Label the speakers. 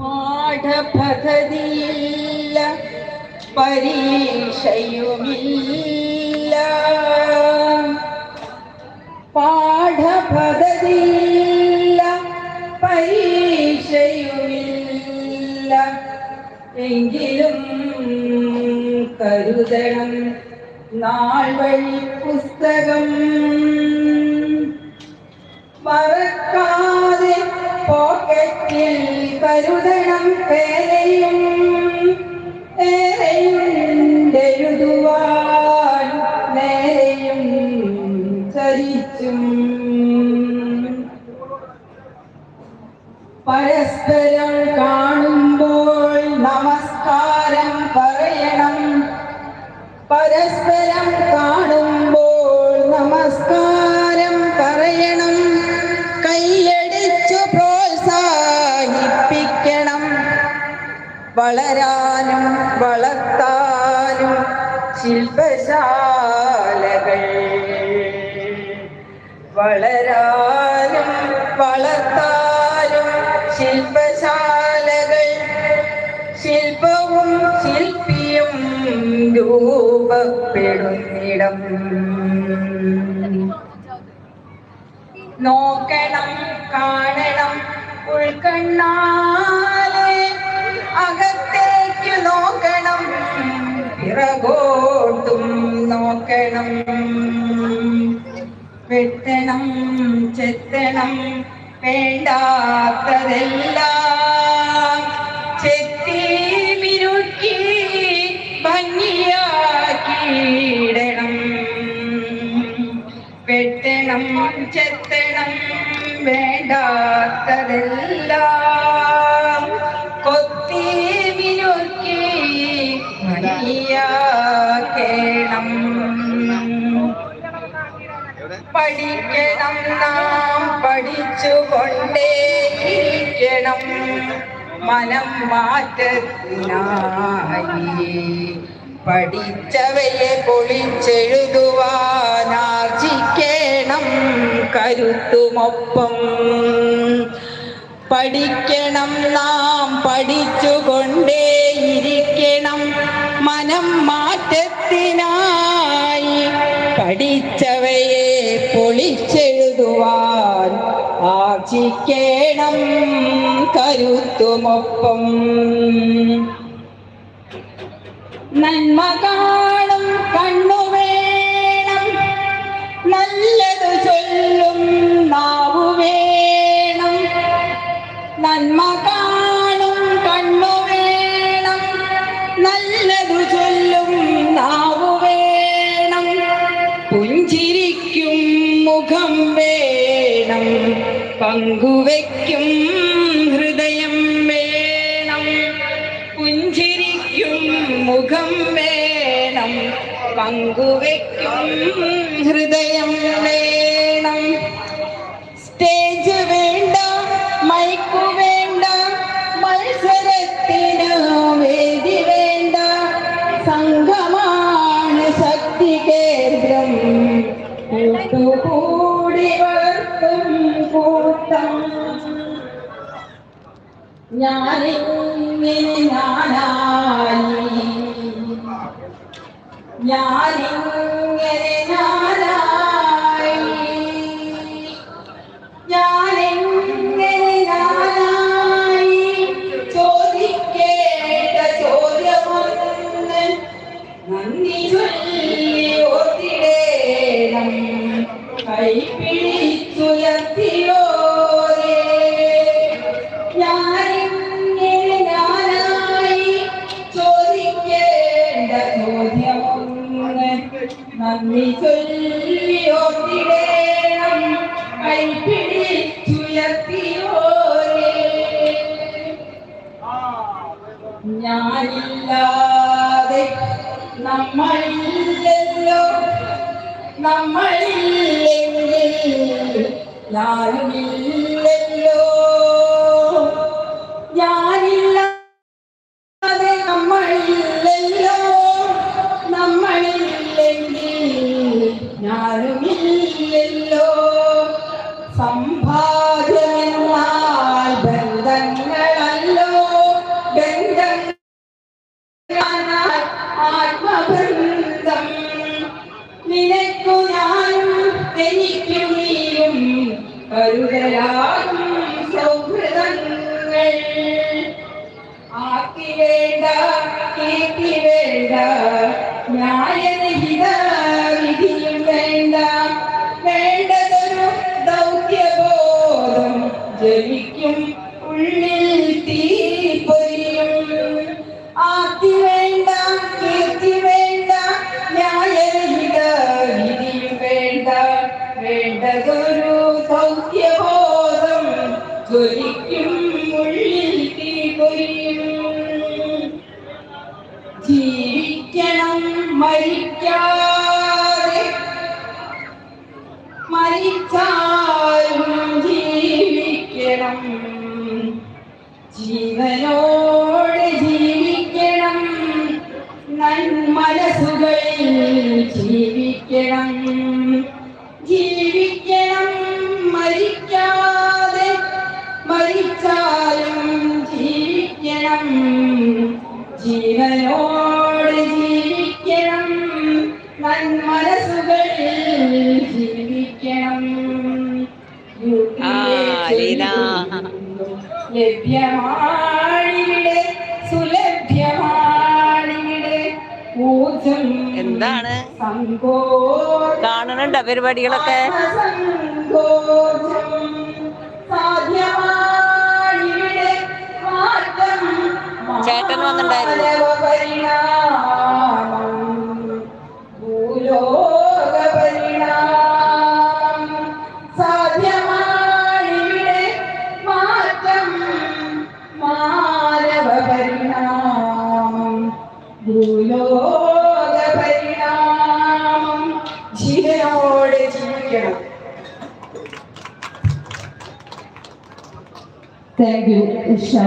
Speaker 1: പാഠപദ്ധതിയില്ല പരീക്ഷയുമില്ല. പാഠപദ്ധതിയില്ല പരീക്ഷയുമില്ല. എങ്കിലും കരുതണം നാൾ വഴി പുസ്തകം മറക്കാതെ പോക്കറ്റിൽ പരസ്പരം കാണുമ്പോൾ നമസ്കാരം പറയണം. പരസ്പരം കാണുമ്പോൾ വളരാനും വളർത്താനും ശില്പശാലകൾ. വളരാനും വളർത്താനും ശില്പശാലകൾ. ശില്പവും ശില്പിയും രൂപപ്പെടുന്നിടം നോക്കണം കാണണം ഉൾക്കണ്ണാലെ അകത്തേക്ക് നോക്കണം. പിറകോട്ടും നോക്കണം. വെട്ടണം ചെത്തണം വേണ്ടാത്തതെല്ലാം ചെത്തി മിനുക്കി ഭംഗിയാക്കിയിടണം. വെട്ടണം ചെത്തണം വേണ്ടാത്തതെല്ലാം പഠിക്കണം നാം പഠിച്ചുകൊണ്ടേയിരിക്കണം മനം മാറ്റത്തിനായി പഠിച്ചവയെ പൊളിച്ചെഴുതുവാനാർജിക്കണം കരുത്തുമൊപ്പം. പഠിക്കണം നാം പഠിച്ചുകൊണ്ടേയിരിക്കണം മനം മാറ്റത്തിനായി പഠിച്ചവയെ പൊളിച്ചെഴുതുവാൻ ആർജിക്കണം കരുത്തുമൊപ്പം. നന്മ കാണും കണ്ണു വേണം. നല്ലതു ചൊല്ലും നാവു വേണം. നന്മ വേണം. പങ്കുവയ്ക്കും ഹൃദയം വേണം. പുഞ്ചിരിക്കും മുഖം വേണം. പങ്കുവയ്ക്കും ഹൃദയം ഞാനിങ്ങനെ ഞാനായി. ഞാനിങ്ങനെ ഞാനായി. ഞാനിങ്ങനെ ഞാനായി. ചോദിക്കേണ്ട ചോദ്യമൊന്ന് നന്ദി ചൊല്ലി ഓർത്തിടേണം. കൈ നന്ദി ചൊല്ലിയോർത്തിടേണം കൈ പിടിച്ചുയർത്തിയോരേ ഞാനില്ലാതെ നമ്മളില്ലല്ലോ. നമ്മളില്ലെങ്കിൽ ഞാനുമില്ലല്ലോ. ദൗത്യബോധം ഉള്ളിൽ ഉള്ളിൽ തീപ്പൊരിയും. ആത്തി വേണ്ട കീർത്തി വേണ്ട ന്യായനിഹിത വിധിയും വേണ്ട. വേണ്ടതൊരു സൗഖ്യബോധം ജ്വലിക്കും ഉള്ളിൽ തീപ്പൊരിയും. ജീവിക്കണം മരിക്കാതെ. മരിച്ചാലും ജീവനോട് ജീവിക്കണം. നന്മനസ്സുകളിൽ ജീവിക്കണം. ജീവിക്കണം. മരിക്കാതെ മരിച്ചാലും ജീവിക്കണം. ജീവനോട് ജീവിക്കണം. നന്മനസ്സുകളിൽ
Speaker 2: എന്താണ്? കാണുന്നുണ്ടോ പരിപാടികളൊക്കെ. ചേട്ടൻ വന്നിട്ടുണ്ടായിരുന്നു.
Speaker 1: Thank you, Michelle.